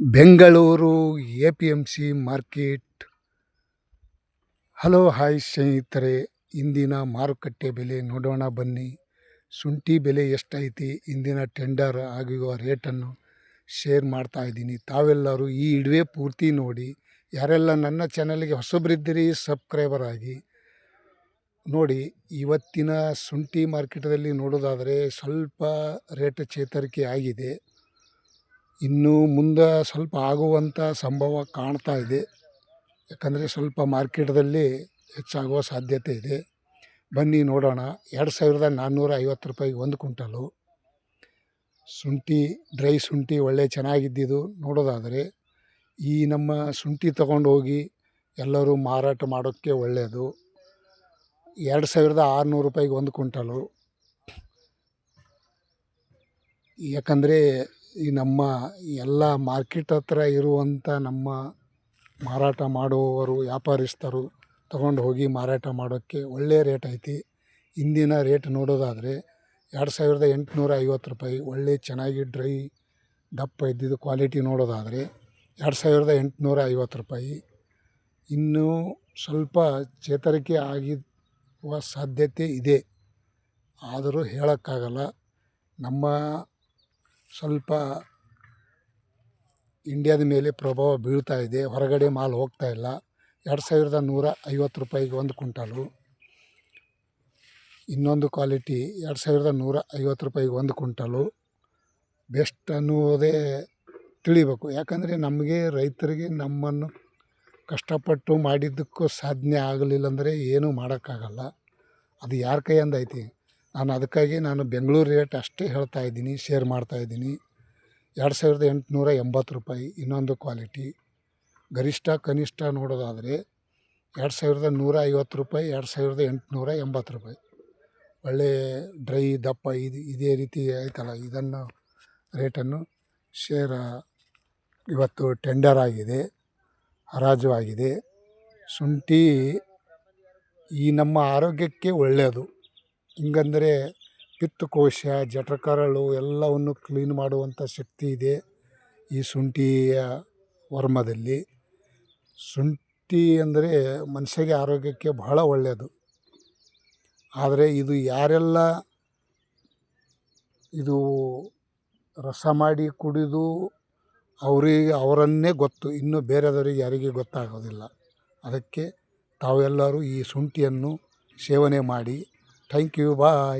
Bengaluru A P M C market. Hello, hi ಸ್ನೇಹಿತರೆ. ಇಂದಿನ ಮಾರುಕಟ್ಟೆ ಬೆಲೆ ನೋಡೋಣ ಬನ್ನಿ. ಶುಂಠಿ ಬೆಲೆ ಎಷ್ಟೈತಿ? ಇಂದಿನ ಟೆಂಡರ್ ಆಗಿರುವ ರೇಟನ್ನು ಶೇರ್ ಮಾಡ್ತಾ ಇದ್ದೀನಿ. ತಾವೆಲ್ಲರೂ ಈ ಇಡುವೆ ಪೂರ್ತಿ ನೋಡಿ. ಯಾರೆಲ್ಲ ನನ್ನ ಚಾನಲ್ಗೆ ಹೊಸಬ್ರಿದ್ದೀರಿ ಸಬ್ಸ್ಕ್ರೈಬರ್ ಆಗಿ ನೋಡಿ. ಇವತ್ತಿನ ಶುಂಠಿ ಮಾರ್ಕೆಟಲ್ಲಿ ನೋಡೋದಾದರೆ ಸ್ವಲ್ಪ ರೇಟ್ ಚೇತರಿಕೆ ಆಗಿದೆ. ಇನ್ನು ಮುಂದೆ ಸ್ವಲ್ಪ ಆಗುವಂಥ ಸಂಭವ ಕಾಣ್ತಾ ಇದೆ. ಯಾಕಂದರೆ ಸ್ವಲ್ಪ ಮಾರ್ಕೆಟ್ದಲ್ಲಿ ಹೆಚ್ಚಾಗುವ ಸಾಧ್ಯತೆ ಇದೆ. ಬನ್ನಿ ನೋಡೋಣ. ಎರಡು ಸಾವಿರದ ನಾನ್ನೂರ ಐವತ್ತು ರೂಪಾಯಿಗೆ ಒಂದು ಕುಂಟಲು ಶುಂಠಿ, ಡ್ರೈ ಶುಂಠಿ ಒಳ್ಳೆ ಚೆನ್ನಾಗಿದ್ದಿದ್ದು ನೋಡೋದಾದರೆ ಈ ನಮ್ಮ ಶುಂಠಿ ತಗೊಂಡು ಹೋಗಿ ಎಲ್ಲರೂ ಮಾರಾಟ ಮಾಡೋಕ್ಕೆ ಒಳ್ಳೆಯದು ಎರಡು ಸಾವಿರದ ಆರುನೂರು ರೂಪಾಯಿಗೆ ಒಂದು ಕುಂಟಲು ಯಾಕಂದರೆ ಈ ನಮ್ಮ ಎಲ್ಲ ಮಾರ್ಕೆಟ್ ಹತ್ರ ಇರುವಂಥ ನಮ್ಮ ಮಾರಾಟ ಮಾಡುವವರು, ವ್ಯಾಪಾರಸ್ಥರು ತಗೊಂಡು ಹೋಗಿ ಮಾರಾಟ ಮಾಡೋಕ್ಕೆ ಒಳ್ಳೆಯ ರೇಟ್ ಐತಿ. ಇಂದಿನ ರೇಟ್ ನೋಡೋದಾದರೆ ಎರಡು ಸಾವಿರದ ಎಂಟುನೂರ ಐವತ್ತು ರೂಪಾಯಿ. ಒಳ್ಳೆ ಚೆನ್ನಾಗಿ ಡ್ರೈ ದಪ್ಪ ಇದ್ದಿದ್ದು ಕ್ವಾಲಿಟಿ ನೋಡೋದಾದರೆ ಎರಡು ಸಾವಿರದ ಎಂಟುನೂರ ಐವತ್ತು ರೂಪಾಯಿ. ಇನ್ನೂ ಸ್ವಲ್ಪ ಚೇತರಿಕೆ ಆಗಿರುವ ಸಾಧ್ಯತೆ ಇದೆ. ಆದರೂ ಹೇಳೋಕ್ಕಾಗಲ್ಲ. ನಮ್ಮ ಸ್ವಲ್ಪ ಇಂಡಿಯಾದ ಮೇಲೆ ಪ್ರಭಾವ ಬೀಳ್ತಾ ಇದೆ, ಹೊರಗಡೆ ಮಾಲ್ ಹೋಗ್ತಾ ಇಲ್ಲ. ಎರಡು ಸಾವಿರದ ನೂರ ಐವತ್ತು ರೂಪಾಯಿಗೆ ಒಂದು ಕುಂಟಾಲು ಇನ್ನೊಂದು ಕ್ವಾಲಿಟಿ ಎರಡು ಸಾವಿರದ ನೂರ ಐವತ್ತು ರೂಪಾಯಿಗೆ ಒಂದು ಕುಂಟಾಲು ಬೆಸ್ಟ್ ಅನ್ನುವುದೇ ತಿಳಿಬೇಕು. ಯಾಕಂದರೆ ನಮಗೆ ರೈತರಿಗೆ ನಮ್ಮನ್ನು ಕಷ್ಟಪಟ್ಟು ಮಾಡಿದ್ದಕ್ಕೂ ಸಾಧನೆ ಆಗಲಿಲ್ಲ ಅಂದರೆ ಏನೂ ಮಾಡೋಕ್ಕಾಗಲ್ಲ. ಅದು ಯಾರ ಕೈಯಿಂದ ಐತಿ? ನಾನು ಅದಕ್ಕಾಗಿ ನಾನು ಬೆಂಗಳೂರು ರೇಟ್ ಅಷ್ಟೇ ಹೇಳ್ತಾ ಇದ್ದೀನಿ ಶೇರ್ ಮಾಡ್ತಾ ಇದ್ದೀನಿ. ಎರಡು ಸಾವಿರದ ಎಂಟುನೂರ ಎಂಬತ್ತು ರೂಪಾಯಿ ಇನ್ನೊಂದು ಕ್ವಾಲಿಟಿ ಗರಿಷ್ಠ, ಕನಿಷ್ಠ ನೋಡೋದಾದರೆ ಎರಡು ಸಾವಿರದ ನೂರ ಐವತ್ತು ರೂಪಾಯಿ, ಎರಡು ಸಾವಿರದ ಎಂಟುನೂರ ಎಂಬತ್ತು ರೂಪಾಯಿ. ಒಳ್ಳೆ ಡ್ರೈ ದಪ್ಪ, ಇದು ಇದೇ ರೀತಿ ಆಯ್ತಲ್ಲ, ಇದನ್ನು ರೇಟನ್ನು ಶೇರ್ ಇವತ್ತು ಟೆಂಡರ್ ಆಗಿದೆ, ಹರಾಜು ಆಗಿದೆ. ಶುಂಠಿ ಈ ನಮ್ಮ ಆರೋಗ್ಯಕ್ಕೆ ಒಳ್ಳೆಯದು. ಹಿಂಗಂದರೆ ಪಿತ್ತಕೋಶ, ಜಠರಕರಳು ಎಲ್ಲವನ್ನು ಕ್ಲೀನ್ ಮಾಡುವಂಥ ಶಕ್ತಿ ಇದೆ ಈ ಶುಂಠಿಯ ವರ್ಮದಲ್ಲಿ. ಶುಂಠಿ ಅಂದರೆ ಮನುಷ್ಯಗೆ ಆರೋಗ್ಯಕ್ಕೆ ಬಹಳ ಒಳ್ಳೆಯದು. ಆದರೆ ಇದು ಯಾರೆಲ್ಲ ಇದು ರಸ ಮಾಡಿ ಕುಡಿದು ಅವರಿಗೆ ಅವರನ್ನೇ ಗೊತ್ತು, ಇನ್ನು ಬೇರೆಯವರಿಗೆ ಯಾರಿಗೆ ಗೊತ್ತಾಗೋದಿಲ್ಲ. ಅದಕ್ಕೆ ತಾವೆಲ್ಲರೂ ಈ ಶುಂಠಿಯನ್ನು ಸೇವನೆ ಮಾಡಿ. Thank you bye